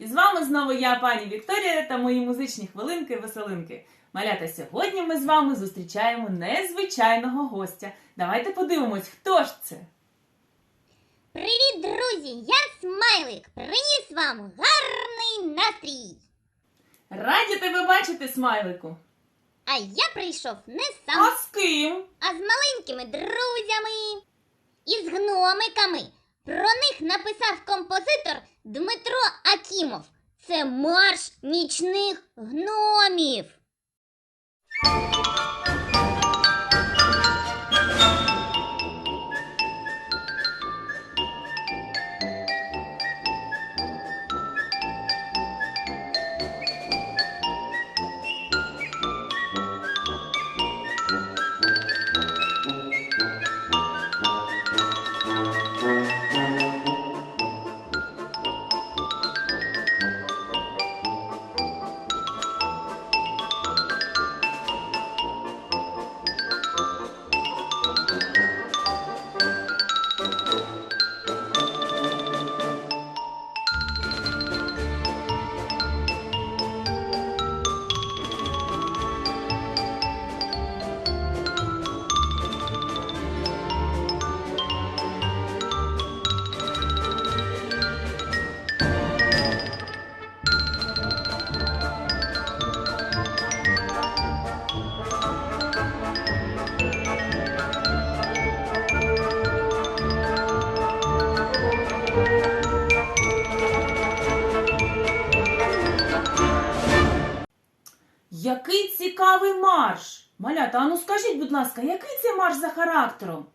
з вами знову я, пані Вікторія, та мої музичні хвилинки-веселинки. Малята, сьогодні ми з вами зустрічаємо незвичайного гостя. Давайте подивимось, хто ж це. Привіт, друзі! Я Смайлик. Приніс вам гарний настрій. Раді тебе бачити, смайлику. А я прийшов не А сам, з ким? а з маленькими друзями і з гномиками. Про них написав композитор Дмитро Акімов. Це марш нічних гномів. Характером?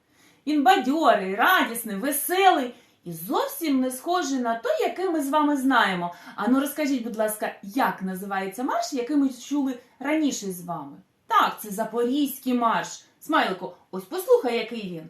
Він бадьорий, радісний, веселий і зовсім не схожий на той, який ми з вами знаємо. А ну розкажіть, будь ласка, як називається марш, який ми чули раніше з вами? Так, це Запорізький марш. Смайлику, ось послухай, який він.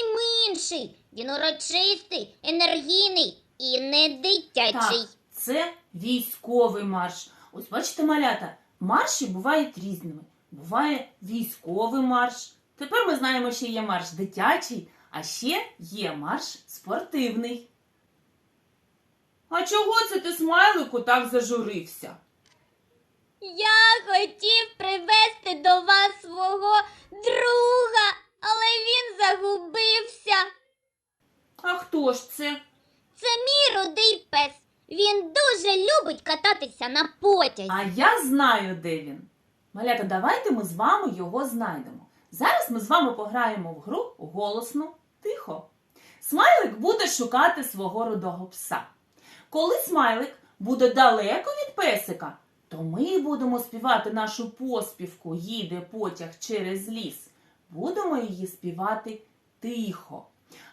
Зовсім інший. Він урочистий, енергійний і не дитячий. Так, це військовий марш. Ось бачите, малята, марші бувають різними. Буває військовий марш. Тепер ми знаємо, що є марш дитячий, а ще є марш спортивний. А чого це ти, смайлику, так зажурився? Я хотів привезти до вас свого друга, але він загубився. А хто ж це? Це мій рудий пес. Він дуже любить кататися на потязі. А я знаю, де він. Малята, давайте ми з вами його знайдемо. Зараз ми з вами пограємо в гру голосно, тихо. Смайлик буде шукати свого рудого пса. Коли смайлик буде далеко від песика, то ми будемо співати нашу поспівку Їде потяг через ліс. Будемо її співати тихо.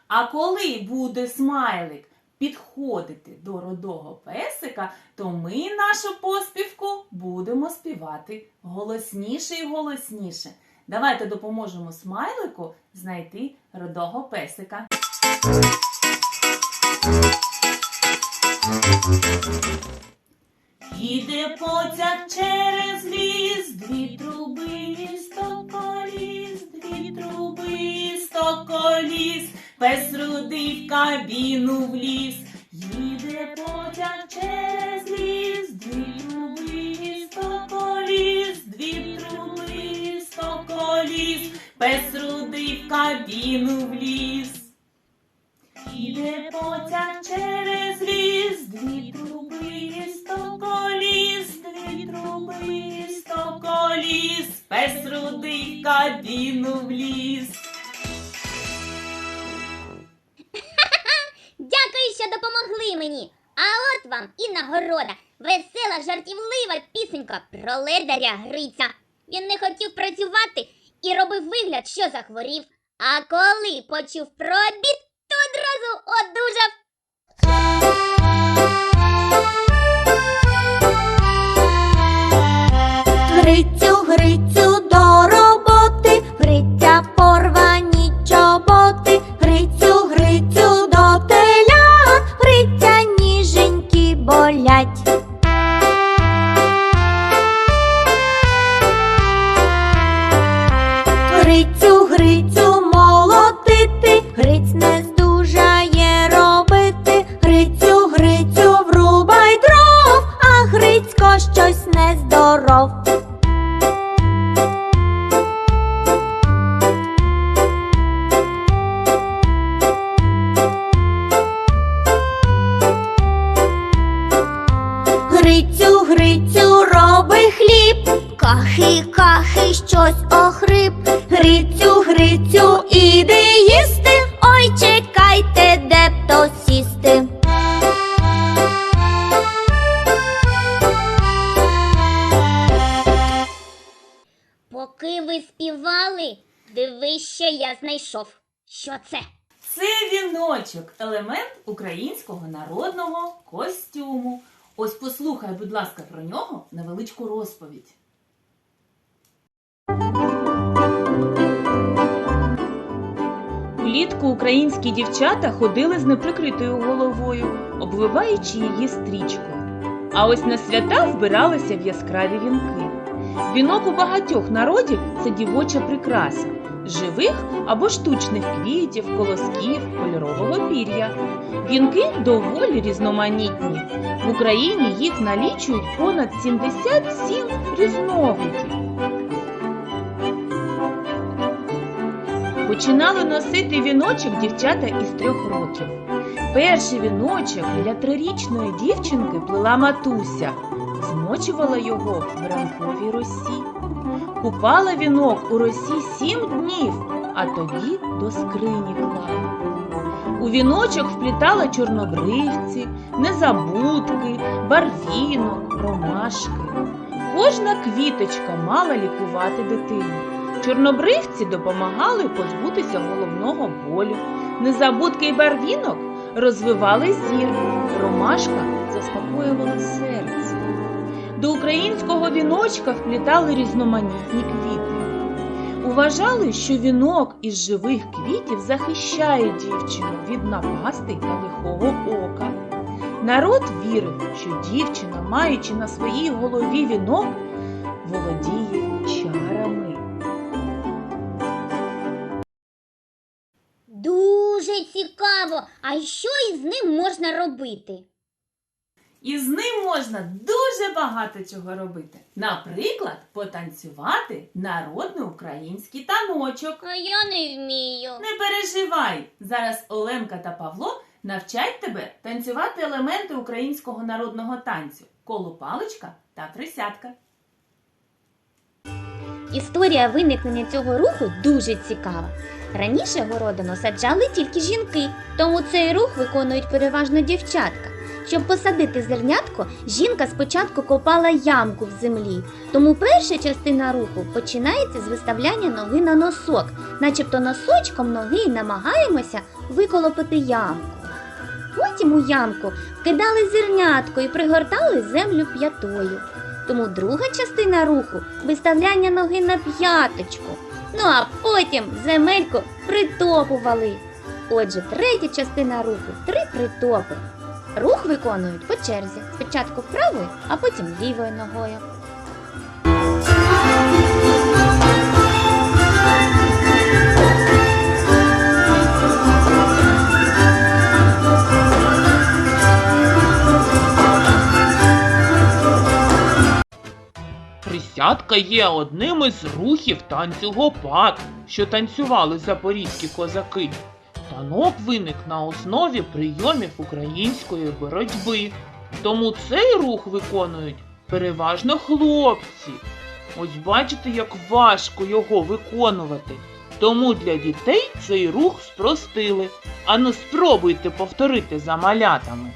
А коли буде смайлик підходити до рудого песика, то ми нашу поспівку будемо співати голосніше і голосніше. Давайте допоможемо смайлику знайти рудого песика. Їде потяг через ліс, дві труби, сто коліс, дві труби, сто коліс, пес рудий в кабіну вліз. Їде потяг мені. А от вам і нагорода. весела, жартівлива пісенька про ледаря Гриця. Він не хотів працювати і робив вигляд, що захворів. А коли почув про обід, то одразу одужав. Грицю, Грицю кахи, кахи, щось охрип. Грицю, Грицю, іди їсти. Ой, чекайте, де б то сісти. Поки ви співали, дивись, що я знайшов. Що це? Це віночок, елемент українського народного костюму. Ось послухай, будь ласка, про нього невеличку розповідь. Влітку українські дівчата ходили з неприкритою головою, обвиваючи її стрічкою. А ось на свята вбиралися в яскраві вінки. Вінок у багатьох народів це дівоча прикраса живих або штучних квітів, колосків, кольорового пір'я. Вінки доволі різноманітні. В Україні їх налічують понад 77 різновидів. Починали носити віночок дівчата із трьох років. Перший віночок для трирічної дівчинки плела матуся, змочувала його в ранковій росі. Купала вінок у росі сім днів, а тоді до скрині клала. У віночок вплітала чорнобривці, незабудки, барвінок, ромашки. Кожна квіточка мала лікувати дитину. Чорнобривці допомагали позбутися головного болю. Незабудки й барвінок розвивали зір. Ромашка заспокоювала серце. До українського віночка вплітали різноманітні квіти. Уважали, що вінок із живих квітів захищає дівчину від напастей та лихого ока. Народ вірив, що дівчина, маючи на своїй голові вінок, володіє чарами. Цікаво. А що із ним можна робити? І з ним можна дуже багато чого робити. Наприклад, потанцювати народний український таночок. А я не вмію. Не переживай! Зараз Оленка та Павло навчать тебе танцювати елементи українського народного танцю колупалочка та присядка. Історія виникнення цього руху дуже цікава. Раніше городину саджали тільки жінки, тому цей рух виконують переважно дівчатка. Щоб посадити зернятко, жінка спочатку копала ямку в землі, тому перша частина руху починається з виставляння ноги на носок, начебто носочком ноги намагаємося виколопити ямку. Потім у ямку вкидали зернятко і пригортали землю п'ятою. Тому друга частина руху виставляння ноги на п'яточку. Ну а потім земельку притопували. Отже, третя частина руху три притопи. Рух виконують по черзі. Спочатку правою, а потім лівою ногою. Присядка є одним із рухів танцю гопак, що танцювали запорізькі козаки. Танок виник на основі прийомів української боротьби. Тому цей рух виконують переважно хлопці. Ось бачите, як важко його виконувати. Тому для дітей цей рух спростили. Ану спробуйте повторити за малятами.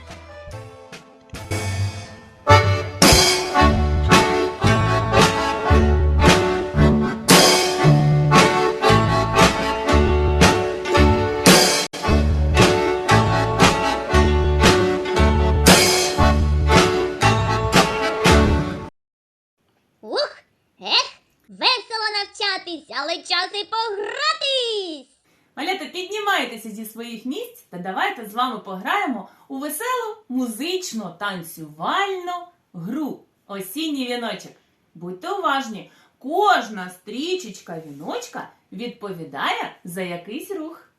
У веселу музично танцювальну гру Осінній віночок. Будьте уважні, кожна стрічечка віночка відповідає за якийсь рух.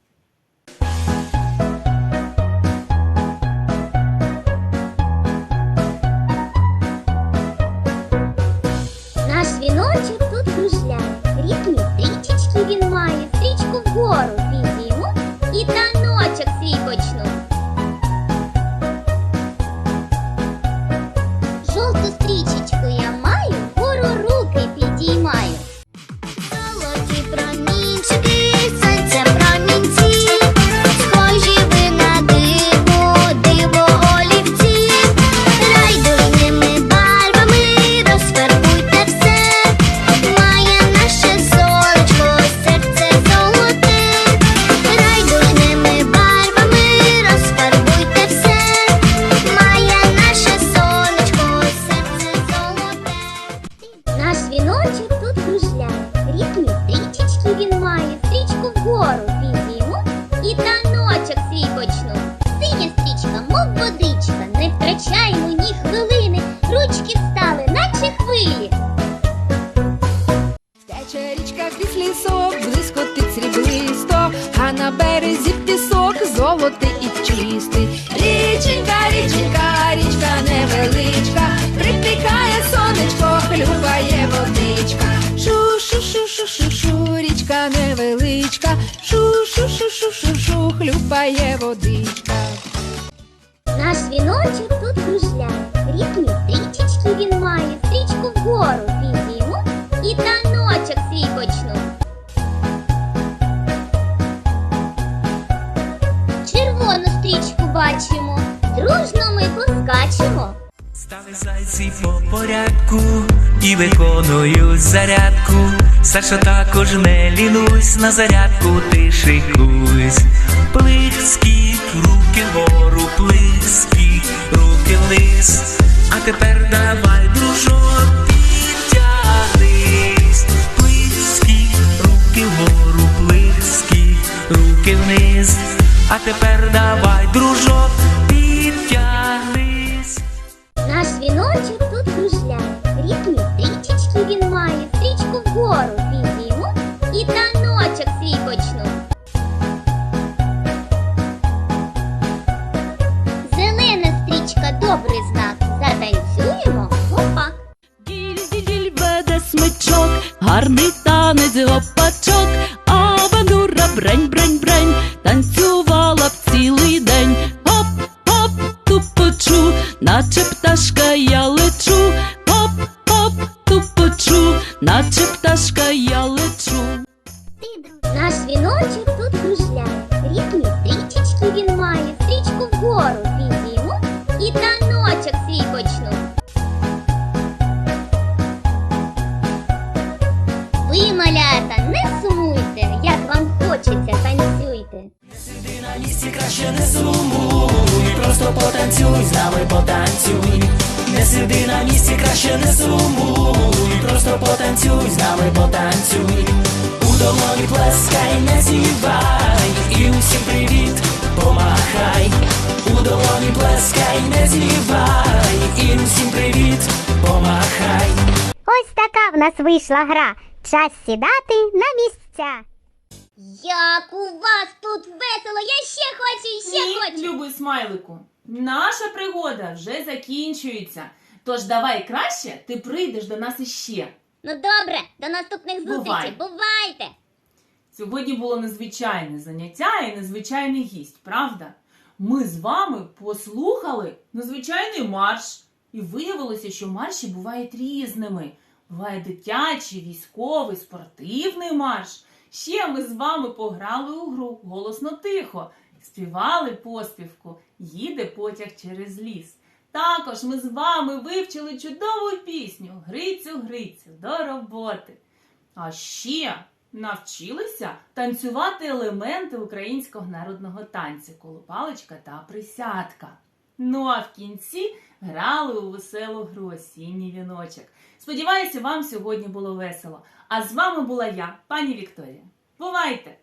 Хлюпає водичка. Наш віночок тут кружля, рідні стрічечки він має, стрічку вгору підійму і таночок свій почну. Червону стрічку бачимо, дружно ми поскачемо. Стали зайці по порядку і виконую зарядку. Саша також не лінусь, на зарядку ти шикуйсь. Плискіть, руки вгору, плискіть, руки вниз. А тепер давай, дружок, підтягнись. Плискіть, руки вгору, плискіть, руки вниз. А тепер давай, дружок, наче пташка я лечу. Хоп, тупочу, наче пташка я лечу. Наш віночок тут кружляє, рідні стрічечки він має, стрічку вгору підійму і таночок свій почну. Ви, малята, не сумуйте, як вам хочеться, танцюйте. Сиди на місці краще не сумуй, просто потанцюй, з нами потанцюй. Не сиди на місці, краще не сумуй, просто потанцюй, з нами потанцюй. У долоні плескай, не зівай, і усім привіт, помахай. У долоні плескай, не зівай, і усім привіт, помахай. Ось така в нас вийшла гра. Час сідати на місця. Як у вас тут весело, я ще хочу, ще Ні, хочу. любий смайлику. Наша пригода вже закінчується. Тож давай краще ти прийдеш до нас іще. Ну добре, до наступних зустрічей. Бувай. Бувайте! Сьогодні було незвичайне заняття і незвичайний гість, правда? Ми з вами послухали незвичайний марш. І виявилося, що марші бувають різними. Буває дитячий, військовий, спортивний марш. Ще ми з вами пограли у гру голосно тихо, співали поспівку Їде потяг через ліс. Також ми з вами вивчили чудову пісню Грицю, Грицю до роботи. А ще навчилися танцювати елементи українського народного танцю колопалочка та присядка. Ну а в кінці грали у веселу гру осінній віночок. Сподіваюся, вам сьогодні було весело. А з вами була я, пані Вікторія. Бувайте!